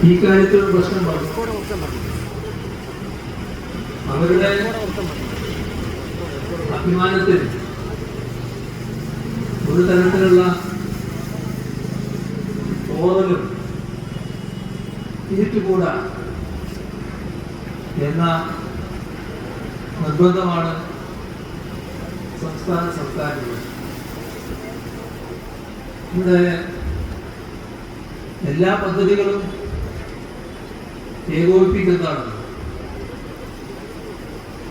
ഈ കാര്യത്തിൽ പ്രശ്നം അവരുടെ അഭിമാനത്തിൽ ഒരു തരത്തിലുള്ള ഓറലും തിരിച്ചുകൂടാ എന്ന നിർബന്ധമാണ് സംസ്ഥാന സർക്കാരിന് ഇവിടെ എല്ലാ പദ്ധതികളും ഏകോപിപ്പിക്കുന്നതാണ്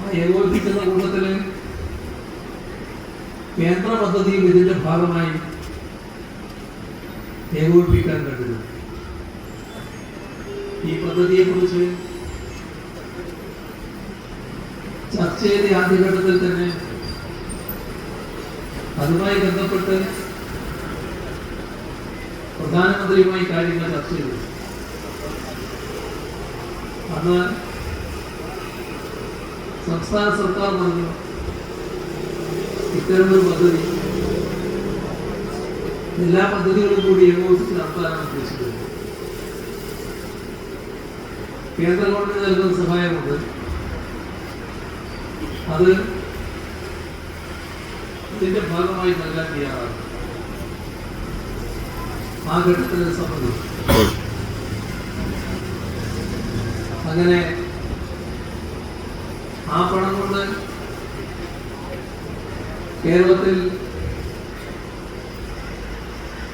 ആ ഏകോപിപ്പിക്കുന്ന കൂട്ടത്തിൽ കേന്ദ്ര പദ്ധതിയും ഇതിന്റെ ഭാഗമായി ഏകോപിപ്പിക്കാൻ കഴിയും ഈ പദ്ധതിയെക്കുറിച്ച് ചർച്ച ചെയ്ത ആദ്യഘട്ടത്തിൽ തന്നെ അതുമായി ബന്ധപ്പെട്ട് പ്രധാനമന്ത്രിയുമായി കാര്യങ്ങൾ ചർച്ച ചെയ്തു. അന്ന് സംസ്ഥാന സർക്കാർ നൽകുന്ന ഇത്തരമൊരു പദ്ധതി. എല്ലാ പദ്ധതികളും കൂടി ഏകോപിച്ച് നടത്താനാണ് ഉദ്ദേശിക്കുന്നത്? കേന്ദ്ര ഗവൺമെന്റ് നൽകുന്ന സഹായമുണ്ട് അത് ഇതിന്റെ ഭാഗമായി നൽകാൻ തയ്യാറാണ്. ആ ഘട്ടത്തിൽ ഇത് സംബന്ധിച്ചു അങ്ങനെ ആ പണം കൊണ്ട് കേരളത്തിൽ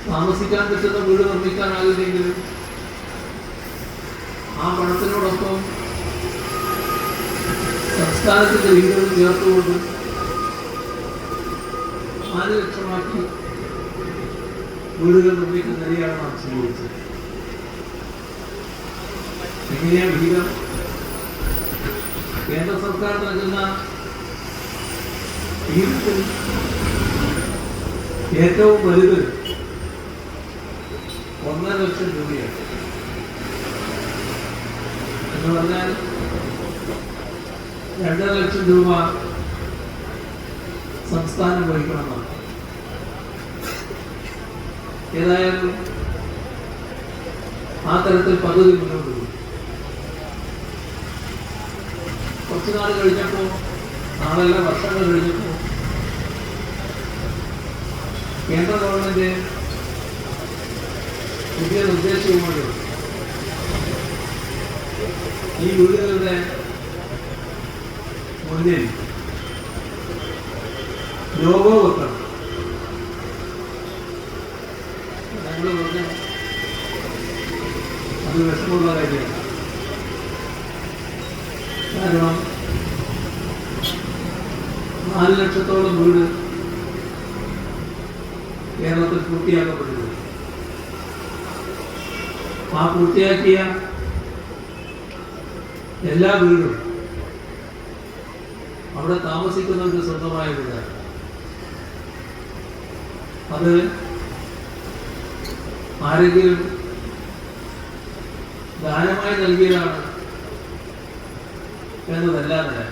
താമസിക്കാൻ പറ്റുന്ന വീട് നിർമ്മിക്കാനാകില്ലെങ്കിലും ആ പണത്തിനോടൊപ്പം സംസ്ഥാനത്തിന്റെ വീടുകൾ ചേർത്തുകൊണ്ട് നാല് ലക്ഷമാക്കി വീടുകൾ നിർമ്മിക്കുന്ന നിലയാണ് നാം സ്വീകരിച്ചത്. എങ്ങനെയാ വിഹിതം കേന്ദ്ര സർക്കാർ നൽകുന്ന ഏറ്റവും വലുത് ഒന്നര ലക്ഷം രൂപയാണ്. എന്ന് പറഞ്ഞാൽ രണ്ടര ലക്ഷം രൂപ സംസ്ഥാനം വഹിക്കണമെന്നാണ്. ഏതായാലും ആ തരത്തിൽ പദ്ധതി മുന്നോട്ട് കുറച്ചു നാൾ കഴിഞ്ഞപ്പോ നാളല്ല വർഷങ്ങൾ കഴിഞ്ഞപ്പോ കേന്ദ്ര ഗവൺമെന്റ് പുതിയ നിർദ്ദേശവുമായി ഈ വീടുകളുടെ മുന്നിൽ ലോഗോ വെക്കണം. ഞങ്ങൾ പറഞ്ഞു അത് വിഷമമുള്ള കാര്യമാണ് കാരണം നാല് ലക്ഷത്തോളം വീട് കേരളത്തിൽ പൂർത്തിയാക്കപ്പെടുന്നു. ആ പൂർത്തിയാക്കിയ എല്ലാ വീടും അവിടെ താമസിക്കുന്നവർക്ക് സ്വന്തമായ വീടാണ്. അത് ആരെങ്കിലും ദാനമായി നൽകിയതാണ് എന്നതല്ലാതെ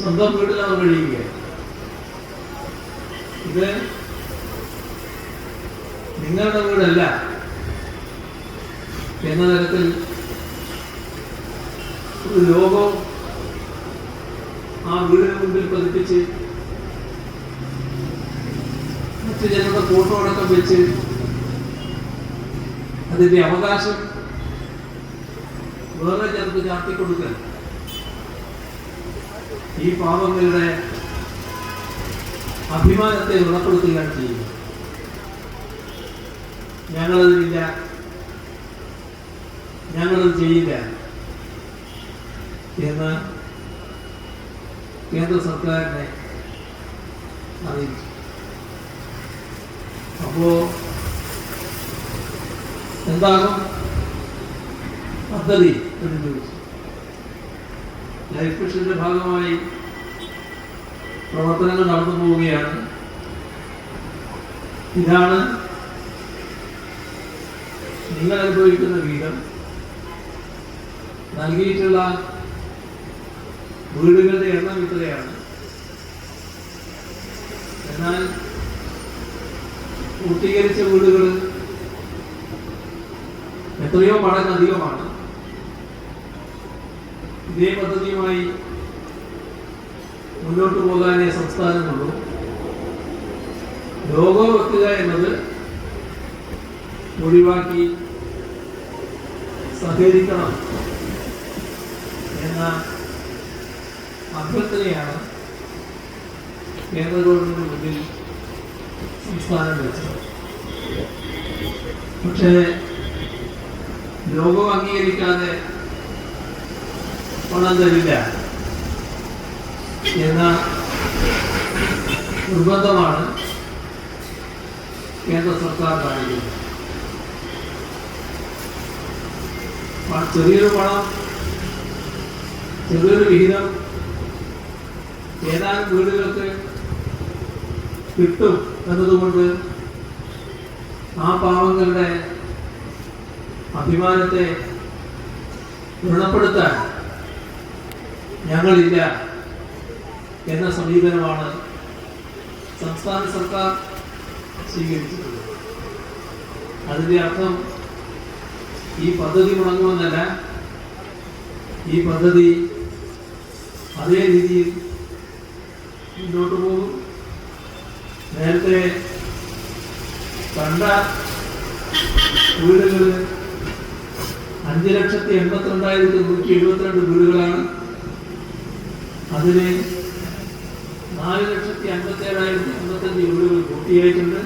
സ്വന്തം വീട്ടിൽ അവർ കഴിയുക ഇത് നിങ്ങളുടെ വീടല്ല. എന്ന തരത്തിൽ ഒരു ലോകം ആ വീടിന് മുമ്പിൽ പതിപ്പിച്ച് മറ്റു ജനങ്ങളുടെ ഫോട്ടോ അടക്കം വെച്ച് അതിന്റെ അവകാശം വേറെ ചിലർക്ക് ചാർത്തിക്കൊടുക്കൽ ഈ പാവങ്ങളുടെ അഭിമാനത്തെ വ്രണപ്പെടുത്തുകയാണ് ചെയ്യുന്നത്. ഞങ്ങളതിനില്ല ഞങ്ങളത് ചെയ്യില്ല. എന്ന് കേന്ദ്ര സർക്കാരിനെ അറിയിച്ചു. അപ്പോ എന്താകും? പദ്ധതി എന്ന് ചോദിച്ചു. ലൈഫ് മിഷന്റെ ഭാഗമായി പ്രവർത്തനങ്ങൾ നടന്നു പോവുകയാണ്. ഇതാണ് നിങ്ങൾ അനുഭവിക്കുന്ന വീതം നൽകിയിട്ടുള്ള വീടുകളുടെ എണ്ണം ഇത്രയാണ്. എന്നാൽ പൂർത്തീകരിച്ച വീടുകൾ എത്രയോ മടങ്ങ് അധികമാണ്. ഇതേ പദ്ധതിയുമായി മുന്നോട്ട് പോകാനേ സംസ്ഥാനമുള്ളൂ. ലോഗോ വെക്കുക എന്നത് ഒഴിവാക്കി സഹകരിക്കണം എന്ന അഭ്യർത്ഥനയാണ് കേന്ദ്ര ഗവൺമെന്റിന് മുന്നിൽ സംസ്ഥാനം വെച്ചത്. പക്ഷേ ലോകം അംഗീകരിക്കാതെ പണം തരില്ല എന്ന നിർബന്ധമാണ് കേന്ദ്ര സർക്കാർ കാണിക്കുന്നത് ചെറിയൊരു പണം ചെറിയൊരു വിഹിതം ഏതാനും വീടുകൾക്ക് കിട്ടും എന്നതുകൊണ്ട് ആ പാവങ്ങളുടെ അഭിമാനത്തെ വ്രണപ്പെടുത്താൻ ഞങ്ങളില്ല എന്ന സമീപനമാണ് സംസ്ഥാന സർക്കാർ സ്വീകരിച്ചിട്ടുള്ളത്. അതിന്റെ അർത്ഥം ഈ പദ്ധതി മുടങ്ങുമെന്നല്ല. ഈ പദ്ധതി അതേ രീതിയിൽ മുന്നോട്ട് പോകും. നേരത്തെ കണ്ട വീടുകൾ അഞ്ച് ലക്ഷത്തി എൺപത്തിരണ്ടായിരത്തി നൂറ്റി എഴുപത്തിരണ്ട് വീടുകളാണ് അതിന് നാല് ലക്ഷത്തി അമ്പത്തി ഏഴായിരത്തി അൻപത്തഞ്ച് വീടുകൾ പൂർത്തിയായിട്ടുണ്ട്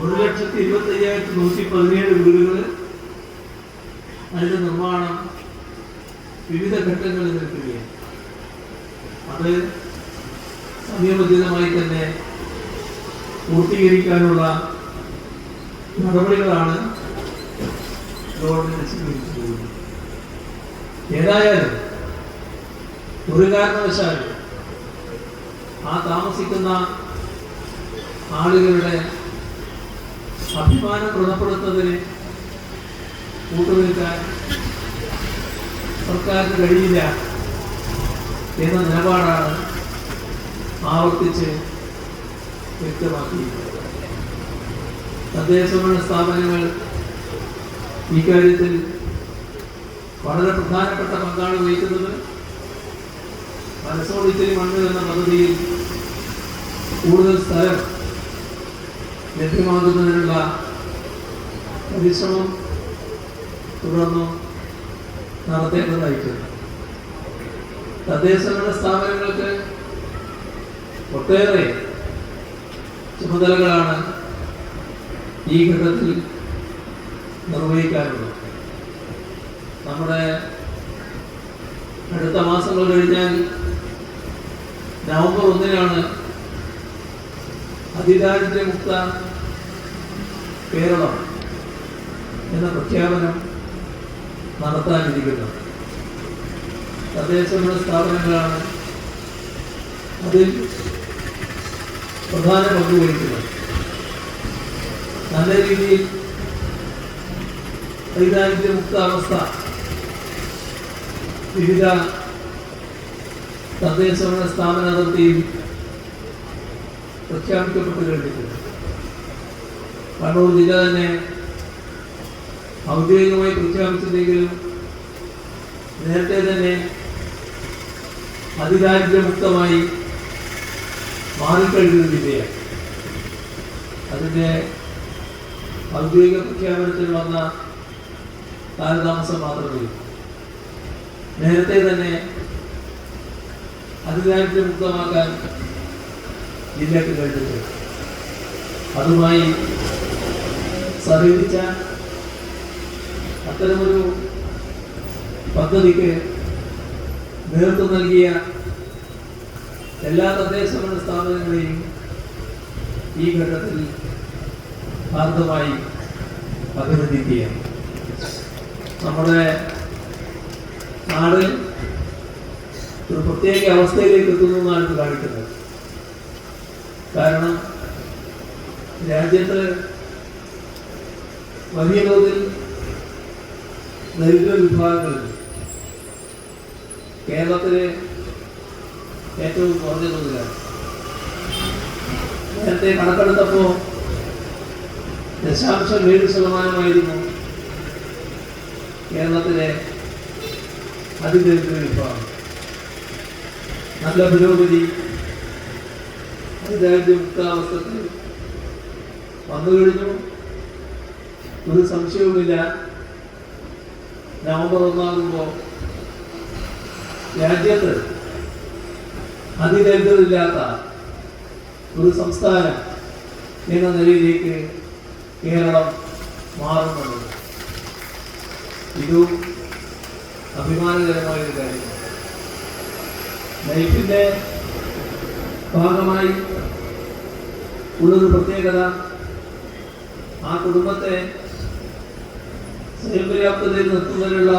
ഒരു ലക്ഷത്തി ഇരുപത്തി അയ്യായിരത്തി നൂറ്റി പതിനേഴ് വീടുകൾ അതിന്റെ നിർമ്മാണം വിവിധ ഘട്ടങ്ങളിൽ നിൽക്കുകയാണ്. അത് സമയബന്ധിതമായി തന്നെ പൂർത്തീകരിക്കാനുള്ള നടപടികളാണ് ഗവൺമെന്റ് സ്വീകരിച്ചിട്ടുള്ളത് ഏതായാലും ഒരു കാരണവശാലും ആ താമസിക്കുന്ന ആളുകളുടെ അഭിമാനം വ്രണപ്പെടുത്തുന്നതിന് കൂട്ടുനിൽക്കാൻ സർക്കാരിന് കഴിയില്ല എന്ന നിലപാടാണ് ആവർത്തിച്ച് വ്യക്തമാക്കിയിരിക്കുന്നത്. തദ്ദേശഭരണ സ്ഥാപനങ്ങൾ ഇക്കാര്യത്തിൽ വളരെ പ്രധാനപ്പെട്ട പങ്കാണ് വഹിക്കുന്നത്. മനസ്സോടിച്ചിരി മണ്ണ് എന്ന പദ്ധതിയിൽ കൂടുതൽ സ്ഥലം ലഭ്യമാകുന്നതിനുള്ള പരിശ്രമം തുടർന്നും നടത്തേണ്ടതായിട്ടുണ്ട്. തദ്ദേശഭരണ സ്ഥാപനങ്ങൾക്ക് ഒട്ടേറെ ചുമതലകളാണ് ഈ ഘട്ടത്തിൽ നിർവഹിക്കാനുള്ളത്. നമ്മുടെ അടുത്ത മാസങ്ങൾ കഴിഞ്ഞാൽ നവംബർ ഒന്നിനാണ് അതിദാരിദ്ര്യമുക്ത കേരളം എന്ന പ്രഖ്യാപനം നടത്താനിരിക്കുന്നത്. തദ്ദേശഭരണ സ്ഥാപനങ്ങളാണ് അതിൽ പ്രധാന പങ്ക് വഹിക്കുന്നത്. നല്ല രീതിയിൽ ദൈതാരിദ്ര്യമുക്ത അവസ്ഥ വിവിധ തദ്ദേശഭരണ സ്ഥാപന അതിർത്തിയിൽ പ്രഖ്യാപിക്കപ്പെട്ട് കഴിഞ്ഞിട്ടുണ്ട് കണ്ണൂർ ജില്ല തന്നെ ഔദ്യോഗികമായി പ്രഖ്യാപിച്ചില്ലെങ്കിലും നേരത്തെ തന്നെ അതിദാരിദ്ര്യമുക്തമായി മാറിക്കഴിഞ്ഞ ജില്ലയാണ് അതിന്റെ ഔദ്യോഗിക പ്രഖ്യാപനത്തിൽ വന്ന കാലതാമസം മാത്രമേ. നേരത്തെ തന്നെ അതിദാരിദ്ര്യമുക്തമാക്കാൻ ജില്ലക്ക് കഴിഞ്ഞിട്ടുണ്ട്. അതുമായി സഹകരിച്ച അത്തരമൊരു പദ്ധതിക്ക് നേതൃത്വം നൽകിയ എല്ലാ തദ്ദേശ ഭരണ സ്ഥാപനങ്ങളെയും ഈ ഘട്ടത്തിൽ ഹാർദമായി അഭിനന്ദിക്കുകയാണ്. നമ്മുടെ നാട് ഒരു പ്രത്യേക അവസ്ഥയിലേക്ക് എത്തുന്നു എന്നാണ് ഇത് കാണിക്കുന്നത്. കാരണം രാജ്യത്ത് വലിയ തോതിൽ ദരിദ്ര വിഭാഗങ്ങളുണ്ട്. കേരളത്തിലെ ഏറ്റവും കുറഞ്ഞ തോതിലാണ്. നേരത്തെ കണക്കെടുത്തപ്പോൾ ദശാംശം ഏഴ് ശതമാനമായിരുന്നു കേരളത്തിലെ അതിദരിദ്ര വിഭാഗം. നല്ല പുരോഗതി. മുക്താവസ്ഥത്തിൽ വന്നു കഴിഞ്ഞു. ഒരു സംശയവുമില്ല. നവംബർ ഒന്നാകുമ്പോൾ രാജ്യത്ത് അതിദരിദ്രമില്ലാത്ത ഒരു സംസ്ഥാനം എന്ന നിലയിലേക്ക് കേരളം മാറുന്നുണ്ട്. ഇതും അഭിമാനകരമായ ഒരു കാര്യമാണ്. ലൈഫിന്റെ ഭാഗമായി ഉള്ളൊരു പ്രത്യേകത ആ കുടുംബത്തെ സ്വയംപര്യാപ്തതയിൽ നിർത്തുന്നതിനുള്ള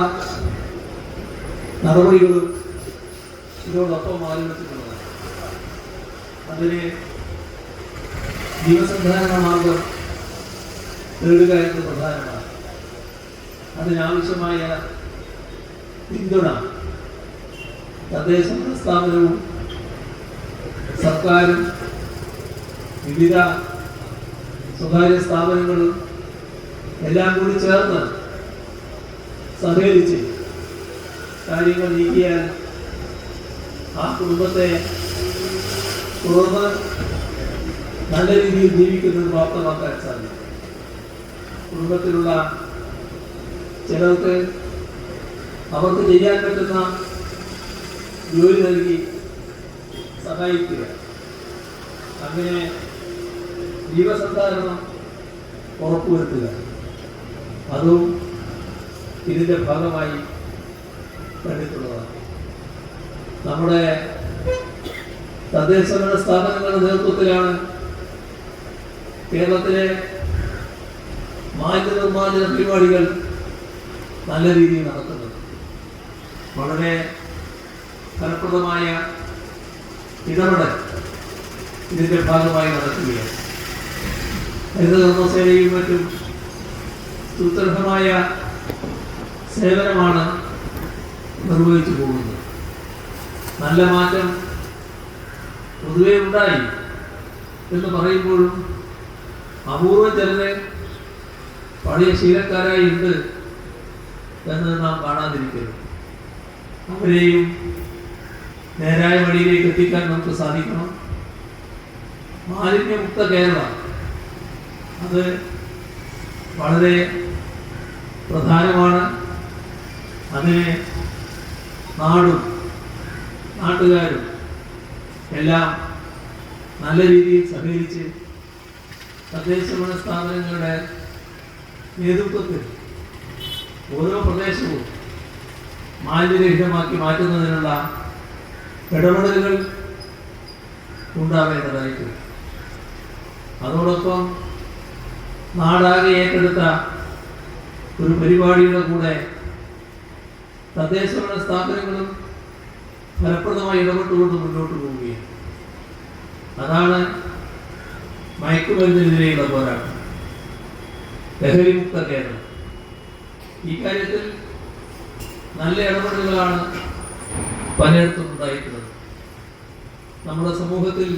നടപടികളും ഇതോടൊപ്പം ആലോചിച്ചിട്ടുള്ളതാണ് അതിന് ജീവസന്ധാരണ മാർഗം നേടുക എന്നത് പ്രധാനമാണ്. അതിനാവശ്യമായ പിന്തുണ തദ്ദേശ സ്ഥാപനവും സർക്കാരും വിവിധ സ്വകാര്യ സ്ഥാപനങ്ങളും എല്ലാം കൂടി ചേർന്ന് സഹകരിച്ച് കാര്യങ്ങൾ നീക്കിയാൽ ആ കുടുംബത്തെ തുടർന്ന് നല്ല രീതിയിൽ ജീവിക്കുന്നത് പ്രാപ്തമാക്കാൻ സാധിക്കും. കുടുംബത്തിലുള്ള ചിലർക്ക് അവർക്ക് ചെയ്യാൻ പറ്റുന്ന ജോലി നൽകി സഹായിക്കുക. അങ്ങനെ ജീവസന്ധാരണം ഉറപ്പുവരുത്തുക. അതും ഇതിന്റെ ഭാഗമായി കണ്ടിട്ടുള്ളതാണ് നമ്മുടെ തദ്ദേശ ഭരണ സ്ഥാപനങ്ങളുടെ നേതൃത്വത്തിലാണ് കേരളത്തിലെ മാലിന്യ നിർമ്മാർജന പരിപാടികൾ നല്ല രീതിയിൽ നടക്കുന്നത് വളരെ ഫലപ്രദമായ ഇടപെടൽ ഇതിന്റെ ഭാഗമായി നടക്കുകയാണ്. ഹരിത കർമ്മസേനയും മറ്റും സുദൃഢമായ സേവനമാണ് നിർവഹിച്ചു പോകുന്നത്. നല്ല മാറ്റം പൊതുവെ ഉണ്ടായി എന്ന് പറയുമ്പോഴും അപൂർവം ചിലരെ പഴയ ശീലക്കാരായി ഉണ്ട് എന്ന് നാം കാണാതിരിക്കരുത്. അവരെയും നേരായ വഴിയിലേക്ക് എത്തിക്കാൻ നമുക്ക് സാധിക്കണം. മാലിന്യമുക്ത കേരള. അത് വളരെ പ്രധാനമാണ്. അതിനെ നാടും നാട്ടുകാരും എല്ലാം നല്ല രീതിയിൽ സഹകരിച്ച് തദ്ദേശഭരണ സ്ഥാപനങ്ങളുടെ നേതൃത്വത്തിൽ ഓരോ പ്രദേശവും മാലിന്യരഹിതമാക്കി മാറ്റുന്നതിനുള്ള ഇടപെടലുകൾ ഉണ്ടാവേണ്ടതായിട്ട് അതോടൊപ്പം നാടാകെ ഏറ്റെടുത്ത ഒരു പരിപാടിയുടെ കൂടെ തദ്ദേശഭരണ സ്ഥാപനങ്ങളും ഫലപ്രദമായി ഇടപെട്ടുകൊണ്ട് മുന്നോട്ട് പോവുകയാണ്. അതാണ് മയക്കുമരുന്നിനെതിരെയുള്ള പോരാട്ടം. ലഹരിമുക്ത കേരളം. ഈ കാര്യത്തിൽ നല്ല ഇടപെടലുകളാണ് പലയിടത്തും ഉണ്ടായിട്ടുള്ളത് നമ്മുടെ സമൂഹത്തിൽ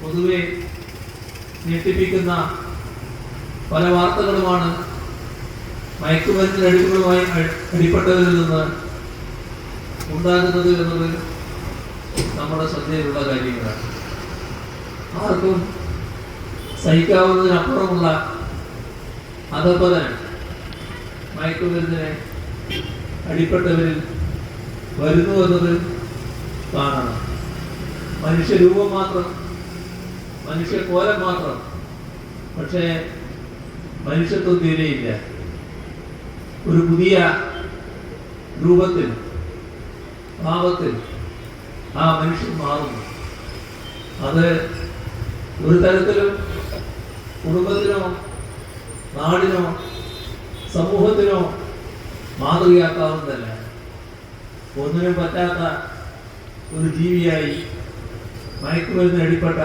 പൊതുവെ ഞെട്ടിപ്പിക്കുന്ന പല വാർത്തകളുമാണ് മയക്കുമരുന്നിന് അടിമകളുമായി അ- അടിപ്പെട്ടവരിൽ നിന്ന് ഉണ്ടാകുന്നത് എന്നത് നമ്മുടെ ശ്രദ്ധയിലുള്ള കാര്യങ്ങളാണ്. ആർക്കും സഹിക്കാവുന്നതിനപ്പുറമുള്ള അധപതനം മയക്കുമരുന്നിനെ അടിപ്പെട്ടവരിൽ വരുന്നു എന്നത് കാണണം. മനുഷ്യരൂപം മാത്രം. മനുഷ്യ കോലം മാത്രം. പക്ഷേ മനുഷ്യത്വം തീരെയില്ല ഒരു പുതിയ രൂപത്തിൽ ഭാവത്തിൽ ആ മനുഷ്യൻ മാറുന്നു. അത് ഒരു തരത്തിലും കുടുംബത്തിനോ നാടിനോ സമൂഹത്തിനോ മാതൃകയാക്കാവുന്നതല്ല. ഒന്നിനും പറ്റാത്ത ഒരു ജീവിയായി മയക്കുമരുന്ന് അടിപ്പെട്ട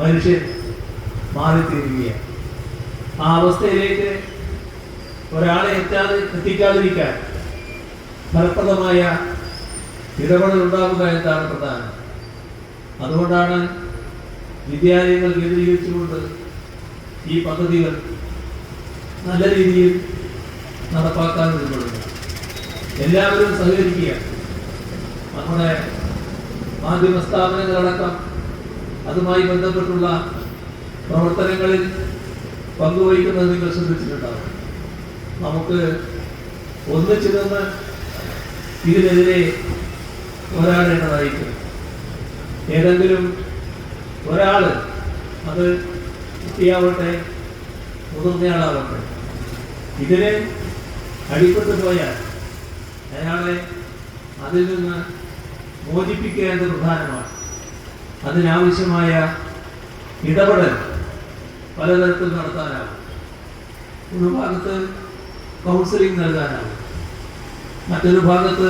മനുഷ്യൻ മാറിത്തീരുകയാണ്. ആ അവസ്ഥയിലേക്ക് ഒരാളെ എത്താതെ എത്തിക്കാതിരിക്കാൻ ഫലപ്രദമായ ഇടപെടൽ ഉണ്ടാക്കുക എന്നതാണ് പ്രധാനം. അതുകൊണ്ടാണ് വിദ്യാലയങ്ങൾ കേന്ദ്രീകരിച്ചുകൊണ്ട് ഈ പദ്ധതികൾ നല്ല രീതിയിൽ നടപ്പാക്കാൻ ഒരുപ്പെടുന്നു എല്ലാവരും സഹകരിക്കുക. നമ്മുടെ മാധ്യമ സ്ഥാപനങ്ങളടക്കം അതുമായി ബന്ധപ്പെട്ടുള്ള പ്രവർത്തനങ്ങളിൽ പങ്കുവഹിക്കുന്നത് നിങ്ങൾ ശ്രദ്ധിച്ചിട്ടുണ്ടാവും. നമുക്ക് ഒന്നിച്ചു നിന്ന് ഇതിനെതിരെ പോരാടേണ്ടതായിരിക്കും ഏതെങ്കിലും ഒരാൾ അത് കുട്ടിയാവട്ടെ മുതിർന്നയാളാവട്ടെ ഇതിനെ അടിപ്പെട്ടു പോയാൽ അയാളെ അതിൽ നിന്ന് മോചിപ്പിക്കേണ്ടത് പ്രധാനമാണ്. അതിനാവശ്യമായ ഇടപെടൽ പലതരത്തിൽ നടത്താനാവും ഒരു ഭാഗത്ത് കൗൺസിലിംഗ് നൽകാനാവും മറ്റൊരു ഭാഗത്ത്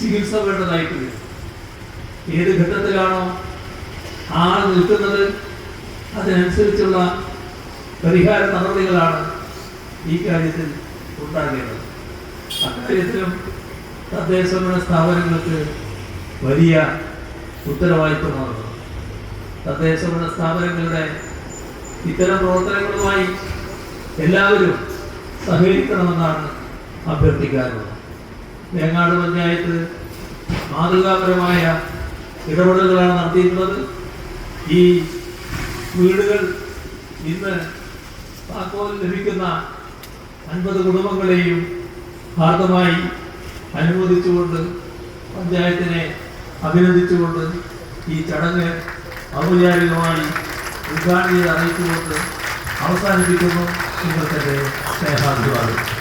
ചികിത്സ വേണ്ടതായിട്ട് വരും ഏത് ഘട്ടത്തിലാണോ ആൾ നിൽക്കുന്നത് അതിനനുസരിച്ചുള്ള പരിഹാര നടപടികളാണ് ഈ കാര്യത്തിൽ ഉണ്ടാകേണ്ടത്. അക്കാര്യത്തിലും തദ്ദേശ സ്ഥാപനങ്ങൾക്ക് വലിയ ഉത്തരവാദിത്വമാണ് തദ്ദേശ സ്ഥാപനങ്ങളുടെ ഇത്തരം പ്രവർത്തനങ്ങളുമായി എല്ലാവരും സഹകരിക്കണമെന്നാണ് അഭ്യർത്ഥിക്കാറുള്ളത്. വേങ്ങാട് പഞ്ചായത്ത് മാതൃകാപരമായ ഇടപെടലുകളാണ് നടത്തിയിട്ടുള്ളത്. ഈ വീടുകൾ ഇന്ന് താക്കോൽ ലഭിക്കുന്ന അൻപത് കുടുംബങ്ങളെയും ഹാർദമായി അനുമോദിച്ചുകൊണ്ട് പഞ്ചായത്തിനെ അഭിനന്ദിച്ചുകൊണ്ട് ഈ ചടങ്ങ് ഔപചാരികമായി ഉദ്ഘാടനം ചെയ്ത് അറിയിച്ചുകൊണ്ട് അവസാനിപ്പിക്കുന്നു. ഇന്നത്തെ സ്നേഹാഭിവാദം.